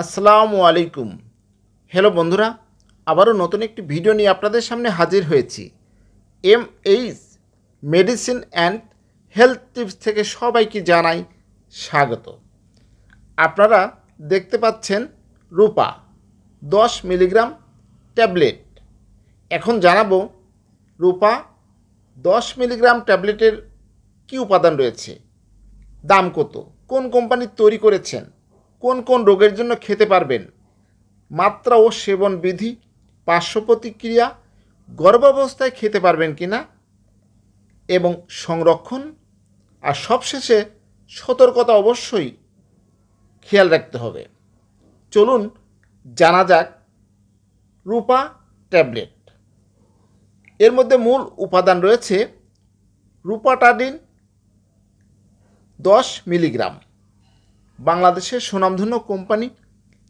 আসসালামু আলাইকুম। হ্যালো বন্ধুরা, আবারও নতুন একটি ভিডিও নিয়ে আপনাদের সামনে হাজির হয়েছি। M H medicine and health tips থেকে সবাইকে জানাই স্বাগত। আপনারা দেখতে পাচ্ছেন রূপা, দশ মিলিগ্রাম ট্যাবলেট। এখন জানাব রূপা, দশ মিলিগ্রাম ট্যাবলেটের কী উপাদান রয়েছে, দাম কত, কোন কোম্পানি তৈরি করেছেন কোন কোন রোগের জন্য খেতে পারবেন? মাত্রা ও সেবন বিধি পার্শ্ব প্রতিক্রিয়া গর্ভাবস্থায় খেতে পারবেন কি না? এবং সংরক্ষণ, আর সবশেষে সতর্কতা অবশ্যই খেয়াল রাখতে হবে। চলুন জানা যাক রূপা ট্যাবলেট। এর মধ্যে মূল উপাদান রয়েছে রূপাটাডিন দশ মিলিগ্রাম। বাংলাদেশের সুনামধন্য কোম্পানি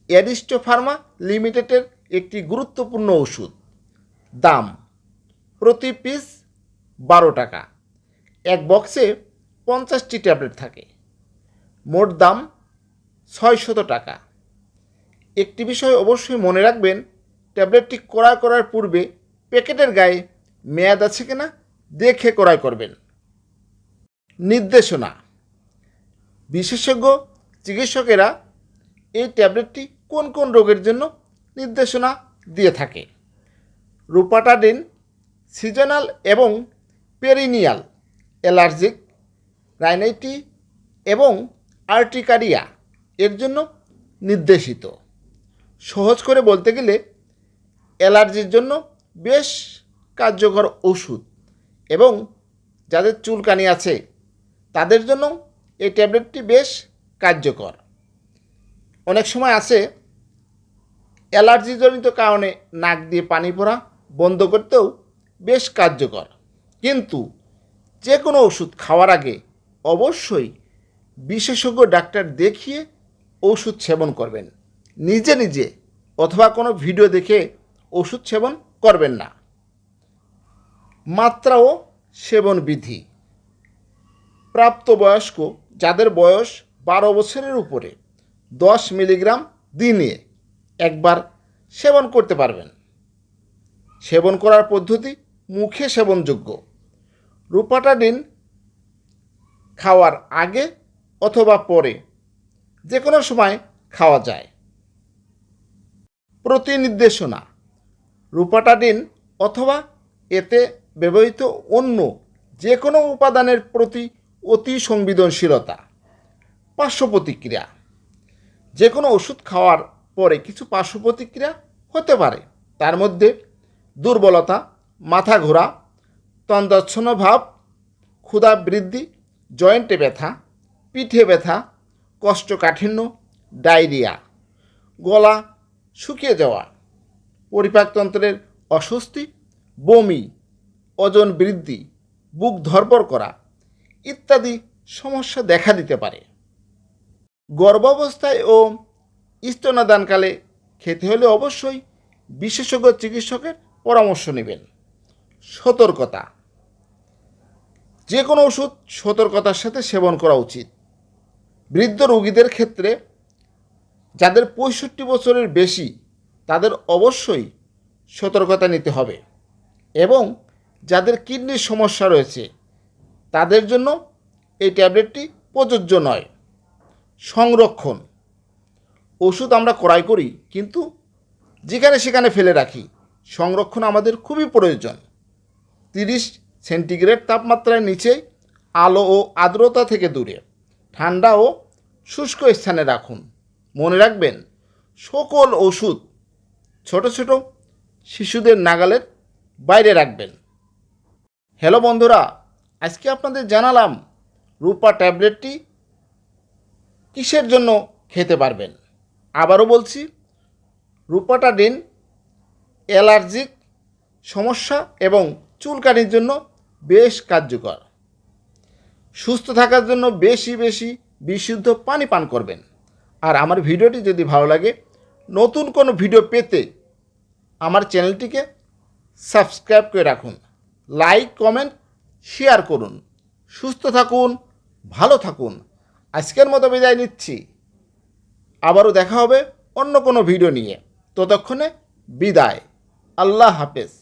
অ্যারিস্টো ফার্মা লিমিটেডের একটি গুরুত্বপূর্ণ ওষুধ। দাম প্রতি পিস বারো টাকা। এক বক্সে পঞ্চাশটি ট্যাবলেট থাকে। মোট দাম ছয়শত টাকা। একটি বিষয় অবশ্যই মনে রাখবেন, ট্যাবলেটটি ক্রয় করার পূর্বে প্যাকেটের গায়ে মেয়াদ আছে কিনা দেখে ক্রয় করবেন। নির্দেশনা। বিশেষজ্ঞ চিকিৎসকেরা এই ট্যাবলেটটি কোন কোন রোগের জন্য নির্দেশনা দিয়ে থাকে? রুপাটাডিন, সিজনাল এবং পেরিনিয়াল, অ্যালার্জিক, রাইনাইটি এবং আর্টিকারিয়া এর জন্য নির্দেশিত। সহজ করে বলতে গেলে, অ্যালার্জির জন্য বেশ কার্যকর ওষুধ এবং যাদের চুলকানি আছে, তাদের জন্য এই ট্যাবলেটটি বেশ কার্যকর। অনেক সময় আছে অ্যালার্জিজনিত কারণে নাক দিয়ে পানি পড়া বন্ধ করতেও বেশ কার্যকর। কিন্তু যে কোনো ওষুধ খাওয়ার আগে অবশ্যই বিশেষজ্ঞ ডাক্তার দেখিয়ে ওষুধ সেবন করবেন। নিজে নিজে অথবা কোনো ভিডিও দেখে ওষুধ সেবন করবেন না। মাত্রা ও সেবন বিধি। প্রাপ্তবয়স্ক যাদের বয়স বারো বছরের উপরে দশ মিলিগ্রাম দিনে একবার সেবন করতে পারবেন। সেবন করার পদ্ধতি মুখে সেবনযোগ্য। রূপাটাডিন খাওয়ার আগে অথবা পরে যে কোনো সময় খাওয়া যায়। প্রতি নির্দেশনা রূপাটাডিন অথবা এতে ব্যবহৃত অন্য যে কোনো উপাদানের প্রতি অতি সংবেদনশীলতা। পার্শ্ব প্রতিক্রিয়া যে কোনো ওষুধ খাওয়ার পরে কিছু পার্শ্ব প্রতিক্রিয়া হতে পারে। তার মধ্যে দুর্বলতা, মাথা ঘোরা তন্দচ্ছন্ন ভাব, ক্ষুধা বৃদ্ধি, জয়েন্টে ব্যথা, পিঠে ব্যথা, কষ্টকাঠিন্য, ডায়রিয়া, গলা শুকিয়ে যাওয়া পরিপাকতন্ত্রের অস্বস্তি, বমি, ওজন বৃদ্ধি, বুক ধরপর করা ইত্যাদি সমস্যা দেখা দিতে পারে। গর্ভাবস্থায় ও স্তনাদানকালে খেতে হলে অবশ্যই বিশেষজ্ঞ চিকিৎসকের পরামর্শ নেবেন। সতর্কতা। যে কোনো ওষুধ সতর্কতার সাথে সেবন করা উচিত। বৃদ্ধ রোগীদের ক্ষেত্রে যাদের পঁয়ষট্টি বছরের বেশি, তাদের অবশ্যই সতর্কতা নিতে হবে এবং যাদের কিডনির সমস্যা রয়েছে, তাদের জন্য এই ট্যাবলেটটি প্রযোজ্য নয়। সংরক্ষণ। ওষুধ আমরা ক্রয় করি, কিন্তু যেখানে সেখানে ফেলে রাখি। সংরক্ষণ আমাদের খুবই প্রয়োজন। তিরিশ সেন্টিগ্রেড তাপমাত্রার নিচে আলো ও আর্দ্রতা থেকে দূরে। ঠান্ডা ও শুষ্ক স্থানে রাখুন। মনে রাখবেন, সকল ওষুধ ছোট ছোট শিশুদের নাগালের বাইরে রাখবেন। হ্যালো বন্ধুরা, আজকে আপনাদের জানালাম রূপা ট্যাবলেটটি কিসের জন্য খেতে পারবেন? আবারও বলছি, রূপাটাডিন অ্যালার্জিক সমস্যা এবং চুলকানির জন্য বেশ কার্যকর। সুস্থ থাকার জন্য বেশি বেশি বিশুদ্ধ পানি পান করবেন। আর আমার ভিডিওটি যদি ভালো লাগে, নতুন কোনো ভিডিও পেতে আমার চ্যানেলটিকে সাবস্ক্রাইব করে রাখুন। লাইক, কমেন্ট, শেয়ার করুন। সুস্থ থাকুন, ভালো থাকুন। আজকের মতো বিদায় নিচ্ছি। আবারও দেখা হবে অন্য কোনো ভিডিও নিয়ে। ততক্ষণে বিদায়। আল্লাহ হাফেজ।